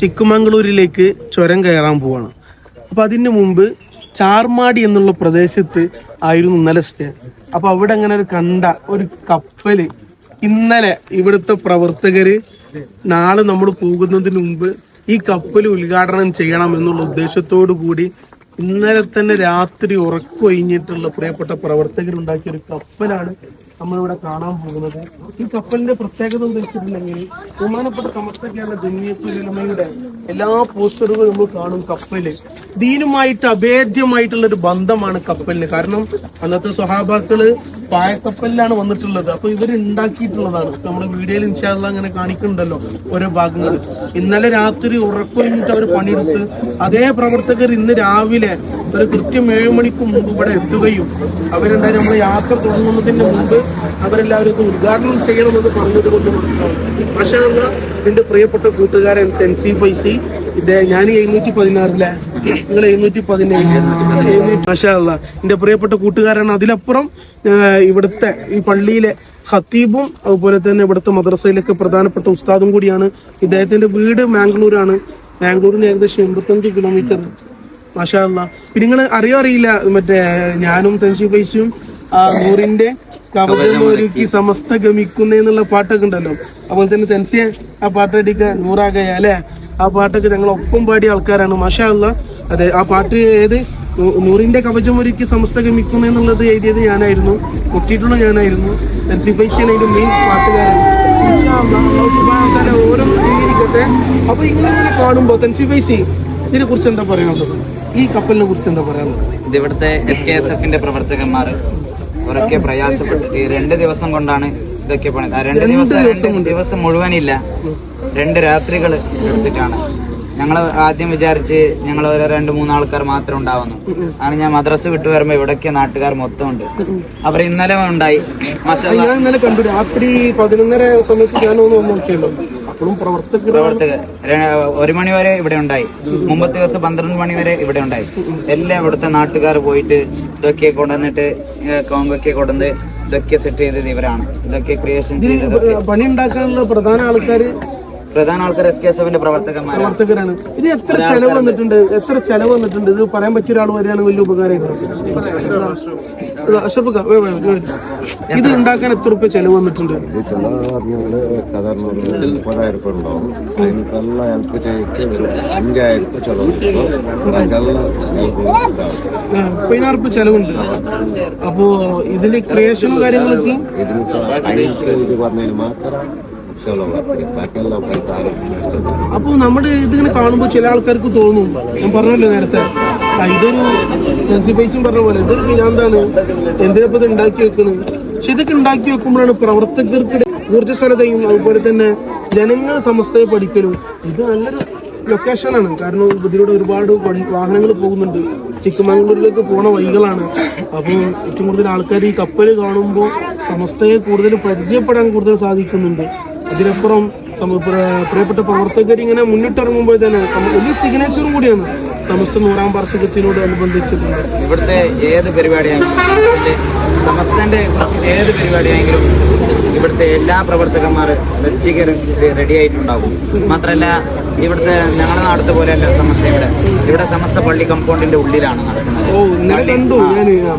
ചിക്കുമംഗളൂരിലേക്ക് ചുരം കയറാൻ പോവാണ്. അപ്പൊ അതിന് മുമ്പ് ചാർമാടി എന്നുള്ള പ്രദേശത്ത് ആയിരുന്നു ഇന്നലെ സ്റ്റേ. അപ്പൊ അവിടെ അങ്ങനെ ഒരു കണ്ട ഒരു കപ്പൽ ഇന്നലെ ഇവിടുത്തെ പ്രവർത്തകര് നാളെ നമ്മൾ പോകുന്നതിന് മുമ്പ് ഈ കപ്പൽ ഉദ്ഘാടനം ചെയ്യണം എന്നുള്ള ഉദ്ദേശത്തോടു കൂടി ഇന്നലെ തന്നെ രാത്രി ഉറക്കൊഴിഞ്ഞിട്ടുള്ള പ്രിയപ്പെട്ട പ്രവർത്തകരുണ്ടാക്കിയ ഒരു കപ്പലാണ് നമ്മളിവിടെ കാണാൻ പോകുന്നത് ഈ കപ്പലിന്റെ പ്രത്യേകത എന്ന് വെച്ചിട്ടുണ്ടെങ്കിൽ ബഹുമാനപ്പെട്ട സമസ്ത കേരള ജമിയത്തുലമയുടെ എല്ലാ പോസ്റ്ററുകളും നമ്മൾ കാണും കപ്പൽ. ദീനുമായിട്ട് അഭേദ്യമായിട്ടുള്ള ഒരു ബന്ധമാണ് കപ്പലിന്. കാരണം അന്നത്തെ സ്വഹാബാക്കൾ പായക്കപ്പലിലാണ് വന്നിട്ടുള്ളത്. അപ്പൊ ഇവർ ഉണ്ടാക്കിയിട്ടുള്ളതാണ്. നമ്മുടെ വീഡിയോയിൽ ഇൻഷാല്ല അങ്ങനെ കാണിക്കുന്നുണ്ടല്ലോ ഓരോ ഭാഗങ്ങൾ ഇന്നലെ രാത്രി ഉറക്കൊഴിഞ്ഞിട്ട് അവർ പണിയെടുത്ത് അതേ പ്രവർത്തകർ ഇന്ന് രാവിലെ ഒരു കൃത്യം ഏഴ് മണിക്ക് മുമ്പ് ഇവിടെ എത്തുകയും അവരെന്തായാലും നമ്മൾ യാത്ര തുടങ്ങുന്നതിന് മുമ്പ് അവരെല്ലാവരും ഇത് ഉദ്ഘാടനം ചെയ്യണമെന്ന് പറഞ്ഞത് കൊണ്ട് പക്ഷേ എന്റെ പ്രിയപ്പെട്ട കൂട്ടുകാരൻ തെൻസി ഫൈസി ഇദ്ദേഹം ഞാൻ എഴുന്നൂറ്റി പതിനാറിലെ നിങ്ങൾ എഴുന്നൂറ്റി പതിനേഴ് മാഷാല്ല എന്റെ പ്രിയപ്പെട്ട കൂട്ടുകാരാണ് അതിലപ്പുറം ഇവിടുത്തെ ഈ പള്ളിയിലെ ഖത്തീബും അതുപോലെ തന്നെ ഇവിടുത്തെ മദ്രസയിലൊക്കെ പ്രധാനപ്പെട്ട ഉസ്താദും കൂടിയാണ്. ഇദ്ദേഹത്തിന്റെ വീട് മാംഗ്ലൂരാണ്. മാംഗ്ലൂരിൽ നിന്ന് ഏകദേശം എൺപത്തഞ്ച് കിലോമീറ്റർ മാഷാല്ല പിന്നെ നിങ്ങൾ അറിയോ അറിയില്ല മറ്റേ ഞാനും തെൻസി ഫൈസിയും ആ നൂറിന്റെ കവചമൊരുക്കി സമസ്ത ഗമിക്കുന്ന എന്നുള്ള പാട്ടൊക്കെ ഉണ്ടല്ലോ അതുപോലെ തന്നെ തെൻസിയെ ആ പാട്ടടിക്ക നൂറാകയ അല്ലെ? ആ പാട്ടൊക്കെ ഞങ്ങൾ ഒപ്പം പാടിയ ആൾക്കാരാണ്. മാഷാ അല്ല അതെ ആ പാട്ട് ഏത്? നൂറിന്റെ കവചമൊരുക്കി സമസ്ത ഗമിക്കുന്ന എന്നുള്ളത് എഴുതിയത് ഞാനായിരുന്നു. കൊട്ടിയിട്ടുള്ള ഞാനായിരുന്നു. തെൻസി ഫൈസിയാണ് അതിന്റെ മെയിൻ പാട്ടുകാരാണ് ഓരോന്ന് സ്വീകരിക്കട്ടെ. അപ്പൊ ഇങ്ങനെ കാണുമ്പോ തെൻസി ഫൈസി ഇതിനെ കുറിച്ച് എന്താ പറയാനുള്ളത്? ഈ കപ്പലിനെ കുറിച്ച് എന്താ പറയാനുള്ളത്? ഇവിടുത്തെ എസ് കെ എസ് എഫിന്റെ പ്രവർത്തകന്മാർ അവരൊക്കെ പ്രയാസപ്പെട്ടു ഈ രണ്ട് ദിവസം കൊണ്ടാണ് ഇതൊക്കെ പണിത് ആ രണ്ട് ദിവസം രണ്ട് ദിവസം മുഴുവനില്ല. രണ്ട് രാത്രികൾ എടുത്തിട്ടാണ്. ഞങ്ങൾ ആദ്യം വിചാരിച്ച് ഞങ്ങൾ ഒരു രണ്ട് മൂന്ന് ആൾക്കാർ മാത്രം ഉണ്ടാവുന്നു. ആണ് ഞാൻ മദ്രസ് വിട്ട് വരുമ്പോ ഇവിടൊക്കെ നാട്ടുകാർ മൊത്തം ഉണ്ട് അവർ ഇന്നലെ ഉണ്ടായി. ഇന്നലെ കണ്ടു. രാത്രി പതിനൊന്നര സമയത്ത് ഞാനൊന്നും നോക്കിയല്ലോ. അപ്പോഴും പ്രവർത്തകർ ഒരു മണി വരെ ഇവിടെ ഉണ്ടായി. മുമ്പത്തെ ദിവസം പന്ത്രണ്ട് മണി വരെ ഇവിടെ ഉണ്ടായി. എല്ലാം ഇവിടുത്തെ നാട്ടുകാർ പോയിട്ട് ഇതൊക്കെ കൊണ്ടുവന്നിട്ട് കോമ്പൊക്കെ കൊണ്ടുവന്ന് ഇതൊക്കെ സെറ്റ് ചെയ്തത് ഇവരാണ്. ഇതൊക്കെ ക്രിയേഷൻ ചെയ്തത് പണി ഉണ്ടാക്കാനുള്ള പ്രധാന ആൾക്കാർ പ്രധാന ആൾക്കാർ എസ് കെ എസ് എഫിന്റെ പ്രവർത്തകരാണ്. ഇത് എത്ര ചെലവ് വന്നിട്ടുണ്ട്? എത്ര ചെലവ് വന്നിട്ടുണ്ട്? ഇത് പറയാൻ പറ്റിയ ഒരാൾ വരികയാണ് വലിയ ഉപകാരമായിരുന്നു. ഇത് ഉണ്ടാക്കാൻ എത്ര റുപ്യ ചെലവ് വന്നിട്ടുണ്ട്? സാധാരണ ഒരു മുപ്പതായിരം രൂപ ഉണ്ടാവും. അതിനൊക്കെല്ലാം ഹെൽപ്പ് ചെയ്തിട്ട് ഒരു അഞ്ചായിരം രൂപ ചെലവ് അതെല്ലാം ഹെൽപ്പ് ഉണ്ടാവും പതിനാറ് റുപ്യ ചെലവുണ്ട്. അപ്പോ ഇതിൽ ക്രിയേഷനും കാര്യങ്ങളൊക്കെ ഇതിനിപ്പോ പറഞ്ഞതിന് മാത്രം അപ്പൊ നമ്മുടെ ഇതിങ്ങനെ കാണുമ്പോൾ ചില ആൾക്കാർക്ക് തോന്നും. ഞാൻ പറഞ്ഞല്ലോ നേരത്തെ. ഇതൊരു ടെൻസി പറഞ്ഞ പോലെ ഇതൊരു പിന്നാന്താണ് എന്തിനപ്പോ ഇത് ഉണ്ടാക്കി വെക്കുന്നത് പക്ഷെ ഇതൊക്കെ ഉണ്ടാക്കി വെക്കുമ്പോഴാണ് പ്രവർത്തകർക്ക് ഊർജസ്വലതയും അതുപോലെ തന്നെ ജനങ്ങൾ സമസ്തയെ പഠിക്കലും. ഇത് നല്ലൊരു ലൊക്കേഷനാണ് കാരണം ഇതിലൂടെ ഒരുപാട് വാഹനങ്ങൾ പോകുന്നുണ്ട്. ചിക്കമംഗളൂരിലേക്ക് പോണ വഴികളാണ്. അപ്പോൾ ഏറ്റവും കൂടുതൽ ആൾക്കാർ ഈ കപ്പൽ കാണുമ്പോൾ സമസ്തയെ കൂടുതൽ പരിചയപ്പെടാൻ കൂടുതൽ സാധിക്കുന്നുണ്ട്. അതിനപ്പുറം പ്രിയപ്പെട്ട പ്രവർത്തകർ ഇങ്ങനെ മുന്നിട്ടിറങ്ങുമ്പോൾ തന്നെ വലിയ സിഗ്നേച്ചറും കൂടിയാണ്. സമസ്ത നൂറാം വാർഷികത്തിനോട് അനുബന്ധിച്ചിട്ടുണ്ട് ഇവിടുത്തെ ഏത് പരിപാടിയാണെങ്കിലും സമസ്തന്റെ ഏത് പരിപാടിയാണെങ്കിലും ഇവിടുത്തെ എല്ലാ പ്രവർത്തകന്മാർ വെച്ചിട്ട് റെഡി ആയിട്ടുണ്ടാവും മാത്രമല്ല ഇവിടുത്തെ ഞങ്ങളുടെ നാടത്തെ പോലെയല്ല സമസ്ത ഇവിടെ. ഇവിടെ സമസ്ത പള്ളി കമ്പൗണ്ടിന്റെ ഉള്ളിലാണ് നടക്കുന്നത്.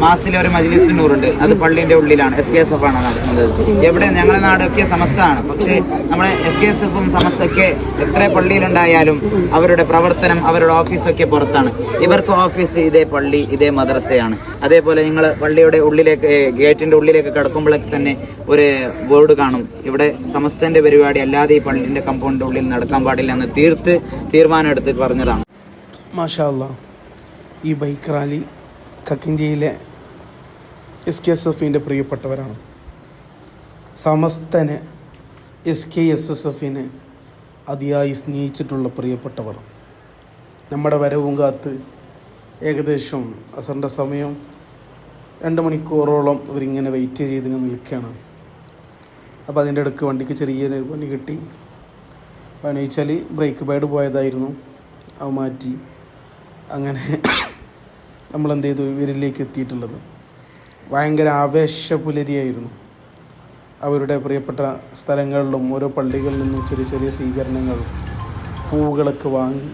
മാസത്തിലെ ഒരു മജ്ലിസ് നൂറുണ്ട്. അത് പള്ളിന്റെ ഉള്ളിലാണ് എസ് കെ എസ് എഫ് ആണ് നടക്കുന്നത്. എവിടെ ഞങ്ങളുടെ നാടൊക്കെ സമസ്തമാണ് പക്ഷേ നമ്മുടെ എസ് കെ എസ് എഫും സമസ്തയൊക്കെ എത്ര പള്ളിയിലുണ്ടായാലും അവരുടെ പ്രവർത്തനം അവരുടെ ഓഫീസൊക്കെ പുറത്താണ്. ഇവർക്ക് ഓഫീസ് ഇതേ പള്ളി ഇതേ മദ്രസയാണ്. അതേപോലെ നിങ്ങൾ പള്ളിയുടെ ഉള്ളിലേക്ക് ഗേറ്റിന്റെ ഉള്ളിലേക്ക് കിടക്കുമ്പോഴേക്ക് തന്നെ ഒരു ബോർഡ് കാണും. ഇവിടെ സമസ്തന്റെ പരിപാടി അല്ലാതെ ഈ പള്ളിന്റെ കമ്പൗണ്ടിന്റെ ഉള്ളിൽ നടക്കാൻ പാടില്ല എന്ന് തീർത്ത് തീരുമാനം എടുത്ത് പറഞ്ഞതാണ്. മാഷാല്ല ഈ ബൈക്ക് റാലി കക്കിഞ്ചിയിലെ എസ് കെ എസ് എഫിന്റെ പ്രിയപ്പെട്ടവരാണ്. സമസ്തനെ എസ് കെ എസ് എസ് എഫിനെ അതിയായി സ്നേഹിച്ചിട്ടുള്ള പ്രിയപ്പെട്ടവർ. നമ്മുടെ വരവും കാത്ത് ഏകദേശം അസറിന്റെ സമയം രണ്ട് മണിക്കൂറോളം ഇവരിങ്ങനെ വെയിറ്റ് ചെയ്ത് നിൽക്കുകയാണ്. അപ്പോൾ അതിന്റെ ഇടയ്ക്ക് വണ്ടിക്ക് ചെറിയൊരു പണി കിട്ടി. പണി വെച്ചാൽ ബ്രേക്ക് പാഡ് പോയതായിരുന്നു. അത് മാറ്റി. അങ്ങനെ നമ്മൾ എന്ത് ചെയ്തു ഇവരിലേക്ക് എത്തിയിട്ടുള്ളത്. ഭയങ്കര ആവേശ പുലരിയായിരുന്നു അവരുടെ പ്രിയപ്പെട്ട സ്ഥലങ്ങളിലും ഓരോ പള്ളികളിൽ നിന്നും ചെറിയ ചെറിയ സ്വീകരണങ്ങൾ പൂവുകളൊക്കെ വാങ്ങി.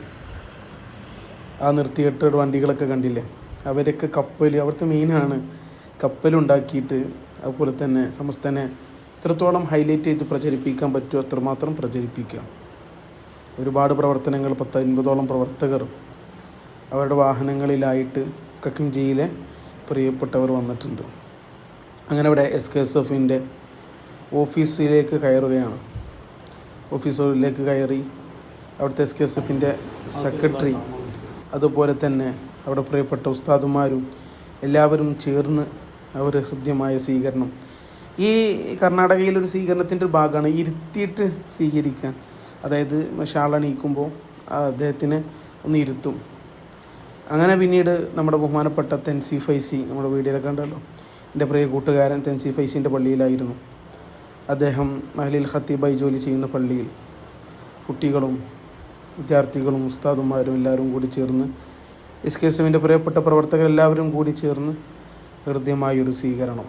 ആ നിർത്തിയിട്ട് വണ്ടികളൊക്കെ കണ്ടില്ലേ? അവരൊക്കെ കപ്പൽ അവിടുത്തെ മെയിനാണ് കപ്പലുണ്ടാക്കിയിട്ട് അതുപോലെ തന്നെ സമസ്തനെ എത്രത്തോളം ഹൈലൈറ്റ് ചെയ്ത് പ്രചരിപ്പിക്കാൻ പറ്റുമോ അത്രമാത്രം പ്രചരിപ്പിക്കുക ഒരുപാട് പ്രവർത്തനങ്ങൾ പത്ത് അൻപതോളം പ്രവർത്തകർ അവരുടെ വാഹനങ്ങളിലായിട്ട് കക്കിഞ്ചിയിലെ പ്രിയപ്പെട്ടവർ വന്നിട്ടുണ്ട്. അങ്ങനെ ഇവിടെ എസ് കെ എസ് എഫിന്റെ ഓഫീസിലേക്ക് കയറുകയാണ്. ഓഫീസിലേക്ക് കയറി അവിടുത്തെ എസ് കെ എസ് എഫിന്റെ സെക്രട്ടറി അതുപോലെ തന്നെ അവിടെ പ്രിയപ്പെട്ട ഉസ്താദുമാരും എല്ലാവരും ചേർന്ന് അവർ ഹൃദ്യമായ സ്വീകരണം. ഈ കർണാടകയിൽ ഒരു സ്വീകരണത്തിന്റെ ഒരു ഭാഗമാണ് ഇരുത്തിയിട്ട് സ്വീകരിക്കാൻ അതായത് ഷാളണീക്കുമ്പോൾ അദ്ദേഹത്തിന് ഒന്ന് ഇരുത്തും. അങ്ങനെ പിന്നീട് നമ്മുടെ ബഹുമാനപ്പെട്ട തെൻസി ഫൈസി നമ്മുടെ വീഡിയോ കണ്ടല്ലോ. എന്റെ പ്രിയ കൂട്ടുകാരൻ തെൻസി ഫൈസിന്റെ പള്ളിയിലായിരുന്നു. അദ്ദേഹം മഹലിൽ ഖത്തീബായി ജോലി ചെയ്യുന്ന പള്ളിയിൽ കുട്ടികളും വിദ്യാർത്ഥികളും ഉസ്താദുമാരും എല്ലാവരും കൂടി ചേർന്ന് എസ് കെ എസ് എമ്മിന്റെ പ്രിയപ്പെട്ട പ്രവർത്തകരെല്ലാവരും കൂടി ചേർന്ന് ഹൃദ്യമായൊരു സ്വീകരണം.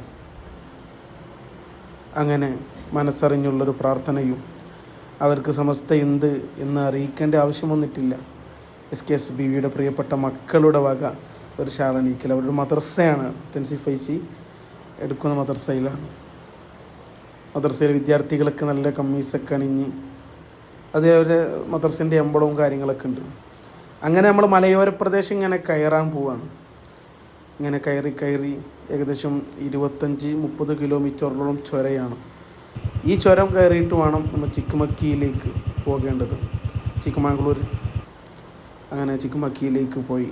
അങ്ങനെ മനസ്സറിഞ്ഞുള്ളൊരു പ്രാർത്ഥനയും അവർക്ക് സമസ്ത എന്ത് എന്ന് അറിയിക്കേണ്ട ആവശ്യം വന്നിട്ടില്ല. എസ് കെ എസ് ബി വിയുടെ പ്രിയപ്പെട്ട മക്കളുടെ വക ഒരു ഷാളണീക്കൽ അവരുടെ മദർസയാണ് തെൻസി ഫൈസി എടുക്കുന്ന മദർസയിലാണ് മദർസയിലെ വിദ്യാർത്ഥികളൊക്കെ നല്ല കമ്മീസൊക്കെ അണിഞ്ഞ് അതേപോലെ മദർസിന്റെ എമ്പളവും കാര്യങ്ങളൊക്കെ ഉണ്ട്. അങ്ങനെ നമ്മൾ മലയോര പ്രദേശം ഇങ്ങനെ കയറാൻ പോവാണ്. ഇങ്ങനെ കയറി കയറി ഏകദേശം ഇരുപത്തഞ്ച് മുപ്പത് കിലോമീറ്ററോളം ചുരയാണ്. ഈ ചുരം കയറിയിട്ട് വേണം നമ്മൾ ചിക്കുമക്കിയിലേക്ക് പോകേണ്ടത്. ചിക്കമാംഗ്ലൂർ. അങ്ങനെ ചിക്കുമക്കിയിലേക്ക് പോയി.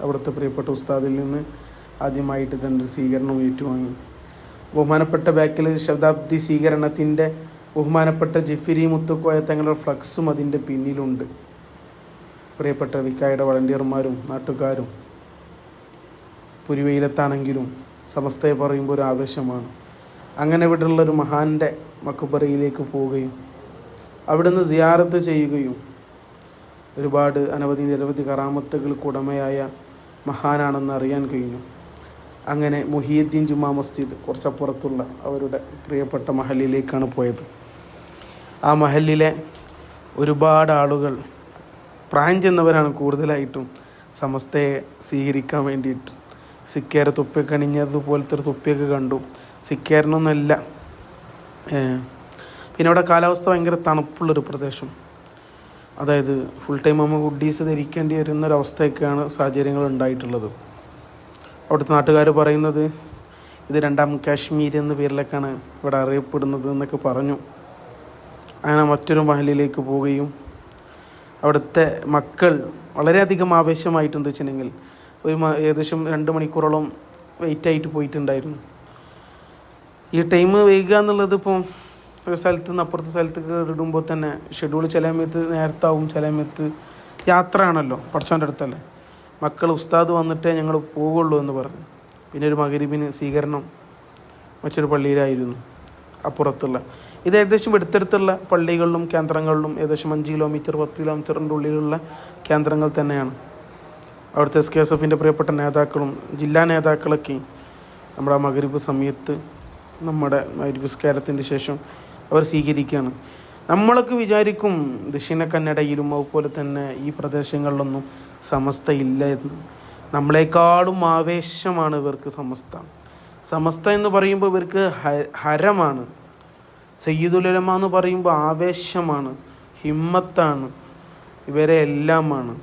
അവിടുത്തെ പ്രിയപ്പെട്ട ഉസ്താദിൽ നിന്ന് ആദ്യമായിട്ട് തന്നെ ഒരു സ്വീകരണം ഏറ്റുവാങ്ങി. ബഹുമാനപ്പെട്ട ബാക്കിൽ ശതാബ്ദി സ്വീകരണത്തിന്റെ ബഹുമാനപ്പെട്ട ജിഫിരി മുത്തുക്കോയ തങ്ങളുടെ ഫ്ലക്സും അതിന്റെ പിന്നിലുണ്ട്. പ്രിയപ്പെട്ട വിക്കായുടെ വളണ്ടിയർമാരും നാട്ടുകാരും പുരിവെയിലത്താണെങ്കിലും സമസ്തയെ പറയുമ്പോൾ ഒരു ആവേശമാണ്. അങ്ങനെ ഇവിടെയുള്ള ഒരു മഹാന്റെ മക്കുബറയിലേക്ക് പോവുകയും അവിടുന്ന് സിയാറത്ത് ചെയ്യുകയും ഒരുപാട് അനവധി നിരവധി കറാമത്തുകൾക്ക് ഉടമയായ മഹാനാണെന്ന് അറിയാൻ കഴിഞ്ഞു. അങ്ങനെ മുഹിയുദ്ദീൻ ജുമാ മസ്ജിദ് കുറച്ചപ്പുറത്തുള്ള അവരുടെ പ്രിയപ്പെട്ട മഹലിലേക്കാണ് പോയത്. ആ മഹലിലെ ഒരുപാട് ആളുകൾ പ്രായം ചെന്നവരാണ് കൂടുതലായിട്ടും സമസ്തയെ സ്വീകരിക്കാൻ വേണ്ടിയിട്ട്. സിക്കേര തൊപ്പിയൊക്കെ അണിഞ്ഞതുപോലത്തെ ഒരു തൊപ്പിയൊക്കെ കണ്ടു. സിക്കേരനൊന്നല്ല പിന്നെ അവിടെ കാലാവസ്ഥ ഭയങ്കര തണുപ്പുള്ളൊരു പ്രദേശം. അതായത് ഫുൾ ടൈം നമ്മൾ ഹുഡീസ് ധരിക്കേണ്ടി വരുന്ന ഒരവസ്ഥയൊക്കെയാണ് സാഹചര്യങ്ങൾ ഉണ്ടായിട്ടുള്ളത്. അവിടുത്തെ നാട്ടുകാർ പറയുന്നത് ഇത് രണ്ടാം കാശ്മീർ എന്ന പേരിലൊക്കെയാണ് ഇവിടെ അറിയപ്പെടുന്നത് എന്നൊക്കെ പറഞ്ഞു. അങ്ങനെ മറ്റൊരു മഹലിലേക്ക് പോവുകയും അവിടുത്തെ മക്കൾ വളരെയധികം ആവേശമായിട്ടുണ്ട് വെച്ചിട്ടുണ്ടെങ്കിൽ. ഒരു ഏകദേശം രണ്ട് മണിക്കൂറോളം വെയിറ്റ് ആയിട്ട് പോയിട്ടുണ്ടായിരുന്നു. ഈ ടൈം വൈകുക എന്നുള്ളത് ഇപ്പം ഒരു സ്ഥലത്ത് നിന്ന് അപ്പുറത്തെ സ്ഥലത്തേക്ക് ഇടുമ്പോൾ തന്നെ ഷെഡ്യൂൾ ചില സമയത്ത് നേരത്താവും ചില സമയത്ത് യാത്രയാണല്ലോ പഠിച്ചോന്റെ അടുത്തല്ലേ. മക്കൾ ഉസ്താദ് വന്നിട്ടേ ഞങ്ങൾ പോവുള്ളൂ എന്ന് പറഞ്ഞു. പിന്നെ ഒരു മകരീബിന് സ്വീകരണം മറ്റൊരു പള്ളിയിലായിരുന്നു അപ്പുറത്തുള്ള. ഇത് ഏകദേശം അടുത്തടുത്തുള്ള പള്ളികളിലും കേന്ദ്രങ്ങളിലും ഏകദേശം അഞ്ച് കിലോമീറ്റർ പത്ത് കിലോമീറ്ററിന്റെ ഉള്ളിലുള്ള കേന്ദ്രങ്ങൾ തന്നെയാണ്. അവിടുത്തെ എസ് കെ എസ് എഫിന്റെ പ്രിയപ്പെട്ട നേതാക്കളും ജില്ലാ നേതാക്കളൊക്കെ നമ്മുടെ മകരീബ് സമയത്ത് നമ്മുടെ മകരീബ് ശേഷം അവർ സ്വീകരിക്കുകയാണ്. നമ്മളൊക്കെ വിചാരിക്കും ദക്ഷിണ കന്നഡയിലും അതുപോലെ തന്നെ ഈ പ്രദേശങ്ങളിലൊന്നും സമസ്ത ഇല്ല എന്ന്. നമ്മളെക്കാളും ആവേശമാണ് ഇവർക്ക് സമസ്ത. സമസ്ത എന്ന് പറയുമ്പോൾ ഇവർക്ക് ഹരമാണ്. സയ്യിദുലമ എന്ന് പറയുമ്പോൾ ആവേശമാണ് ഹിമ്മത്താണ് ഇവരെ എല്ലാമാണ്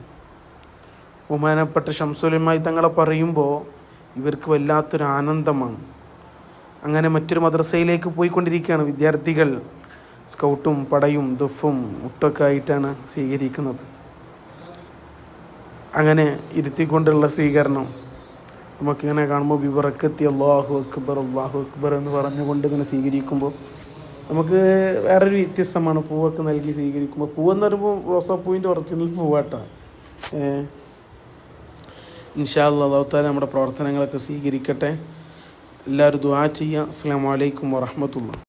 ബഹുമാനപ്പെട്ട ഷംസുലമായി തങ്ങളെ പറയുമ്പോൾ ഇവർക്ക് വല്ലാത്തൊരു ആനന്ദമാണ്. അങ്ങനെ മറ്റൊരു മദ്രസയിലേക്ക് പോയിക്കൊണ്ടിരിക്കുകയാണ് വിദ്യാർത്ഥികൾ. സ്കൗട്ടും പടയും ദുഫും മുട്ടൊക്കെ ആയിട്ടാണ് സ്വീകരിക്കുന്നത്. അങ്ങനെ ഇരുത്തിക്കൊണ്ടുള്ള സ്വീകരണം. നമുക്കിങ്ങനെ കാണുമ്പോൾ വിവറക്കെത്തി അള്ളാഹു അക്ബർ അള്ളാഹു അക്ബർ എന്ന് പറഞ്ഞുകൊണ്ട് ഇങ്ങനെ സ്വീകരിക്കുമ്പോൾ നമുക്ക് വേറൊരു വ്യത്യസ്തമാണ് പൂവൊക്കെ നൽകി സ്വീകരിക്കുമ്പോൾ. പൂവെന്ന് പറയുമ്പോൾ റോസാപ്പൂവിന്റെ ഒറിജിനൽ പൂവാട്ടാണ് ഇൻഷാ അള്ളാഹു താല നമ്മുടെ പ്രവർത്തനങ്ങളൊക്കെ സ്വീകരിക്കട്ടെ. എല്ലാവരും ദുആ ചെയ്യുക അസ്സാം വലൈക്കും വറഹമത്തുള്ള.